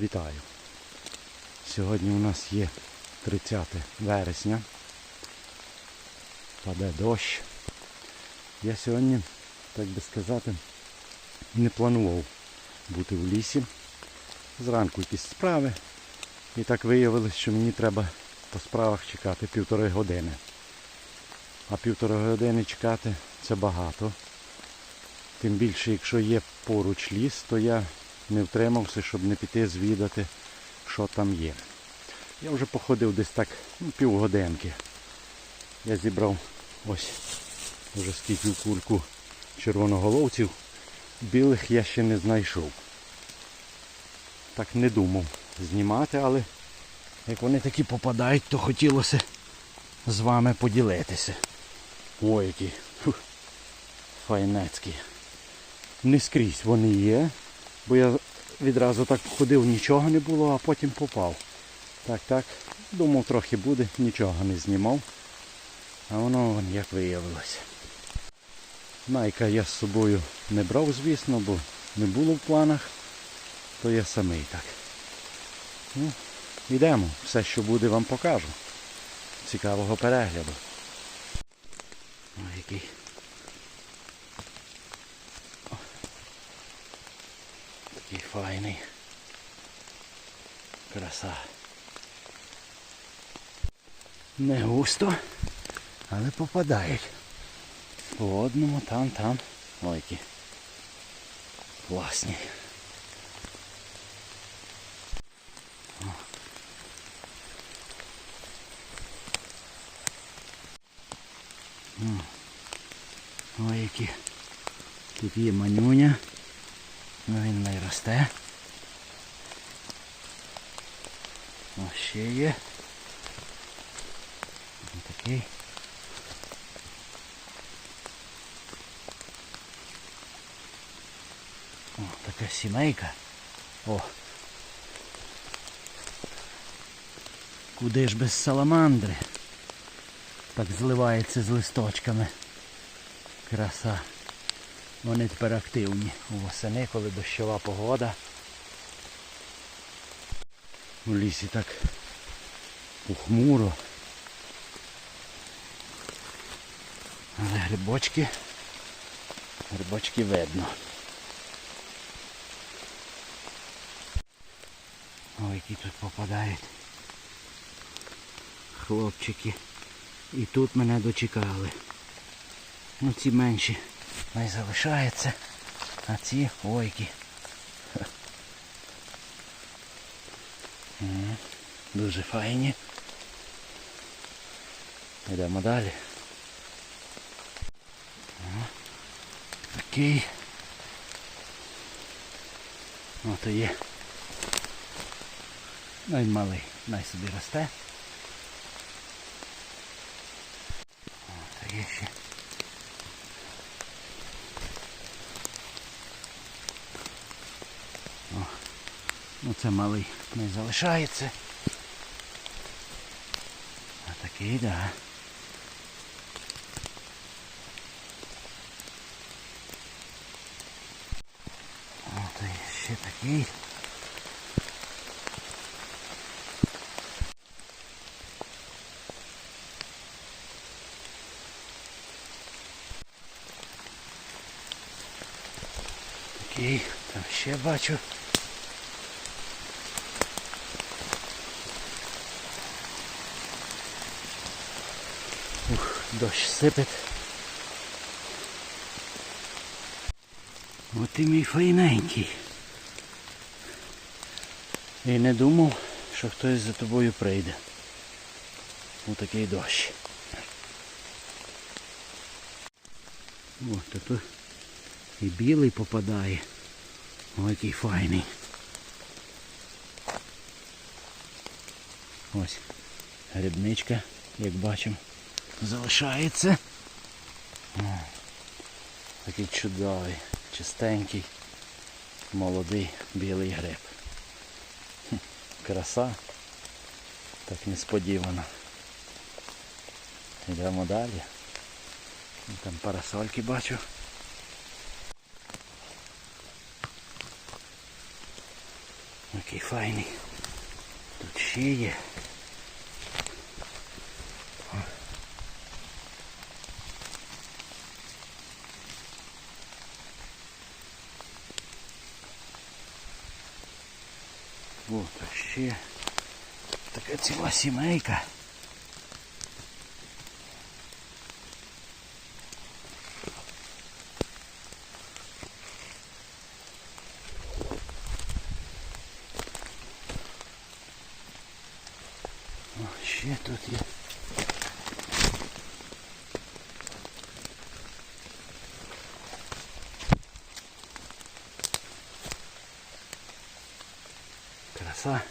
Вітаю. Сьогодні у нас є 30 вересня. Паде дощ. Я сьогодні, так би сказати, не планував бути в лісі. Зранку якісь справи. І так виявилось, що мені треба по справах чекати півтори години. А півтори години чекати це багато. Тим більше, якщо є поруч ліс, то я не втримався, щоб не піти звідати, що там є. Я вже походив десь так ну, півгодинки. Я зібрав ось вже скільки кульку червоноголовців. Білих я ще не знайшов. Так не думав знімати, але як вони такі попадають, то хотілося з вами поділитися. Ой, які файнецькі. Не скрізь вони є, бо я відразу так ходив, нічого не було, а потім попав. Так, так, думав трохи буде, нічого не знімав. А воно як виявилося. Найка я з собою не брав, звісно, бо не було в планах, то я самий так. Ну, йдемо, все, що буде, вам покажу. Цікавого перегляду. Ой, який. Такий файний. Краса. Не густо, але попадають. По одному там, там. Ой, які. Класні. Ой, які. Тут є манюня. Ну він росте. О, ще є. Ось такий. О, така сімейка. О. Куди ж без саламандри? Так зливається з листочками. Краса. Вони тепер активні у восени, коли дощова погода. У лісі так похмуро. Але грибочки, грибочки видно. Ой, які тут попадають хлопчики. І тут мене дочекали. Ну ці менші не залишаються. А ці ойки. Дуже файні. Йдемо далі. Такий. Ото є. Ну він малий, най собі росте. О, та є ще. Ну це малий не залишається. А такий, да. О, то ще такий. Такий, там ще бачу. Дощ сипить. От і мій файненький. І не думав, що хтось за тобою прийде. У такий дощ. О, тут і білий попадає. Ой, який файний. Ось грибничка, як бачимо, залишається. Такий чудовий, чистенький, молодий білий гриб. Краса. Так несподівано. Йдемо далі. Там парасольки бачу. Який файний. Тут ще є. О, тут ще така ціла сімейка. Ще тут є. Краса.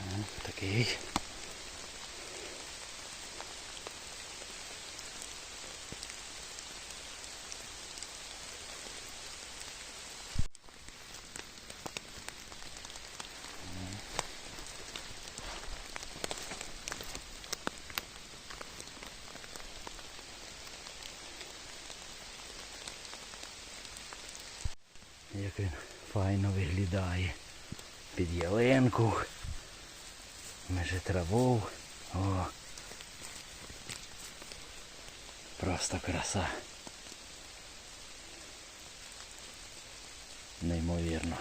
О, Такий. Як він файно виглядає. Під ялинку. Межи траву. О. Просто краса. Неймовірно.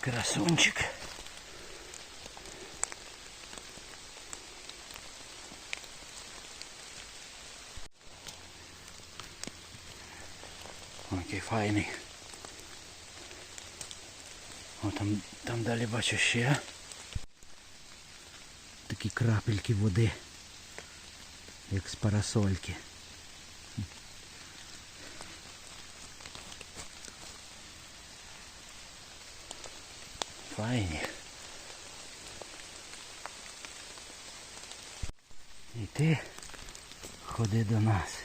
Красунчик. Який файний. О, там, там далі бачу ще. Такі крапельки води. Як з парасольки. Файні. І ти ходи до нас.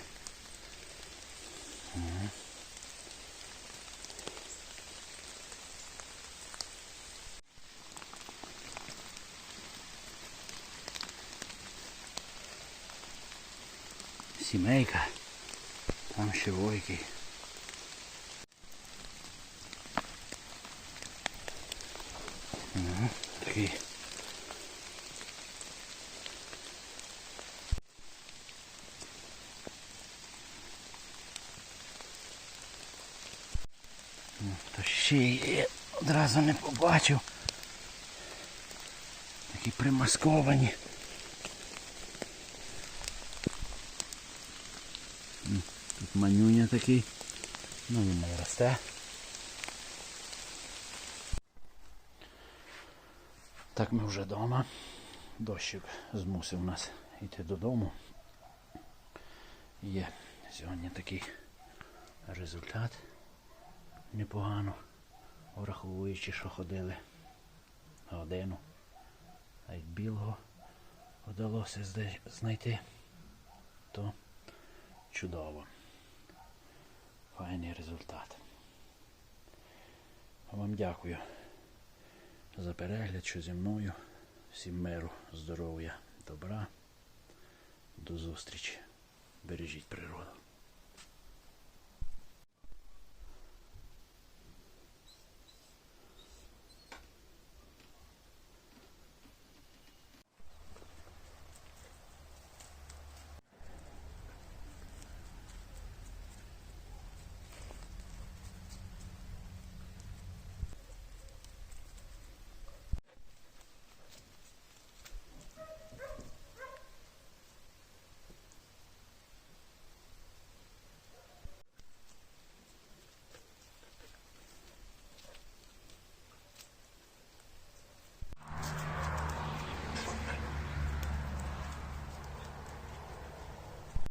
Сімейка. Там ще войки. Ага, такий. Ну, То ще є, одразу не побачив. Такі примасковані. Тут манюня такий. Ну він не росте. Так ми вже вдома. Дощик змусив нас йти додому. Є сьогодні такий результат непогано, враховуючи, що ходили годину. А й білого вдалося знайти, то чудово. Файний результат. Вам дякую за перегляд, що зі мною. Всім миру, здоров'я, добра. До зустрічі. Бережіть природу.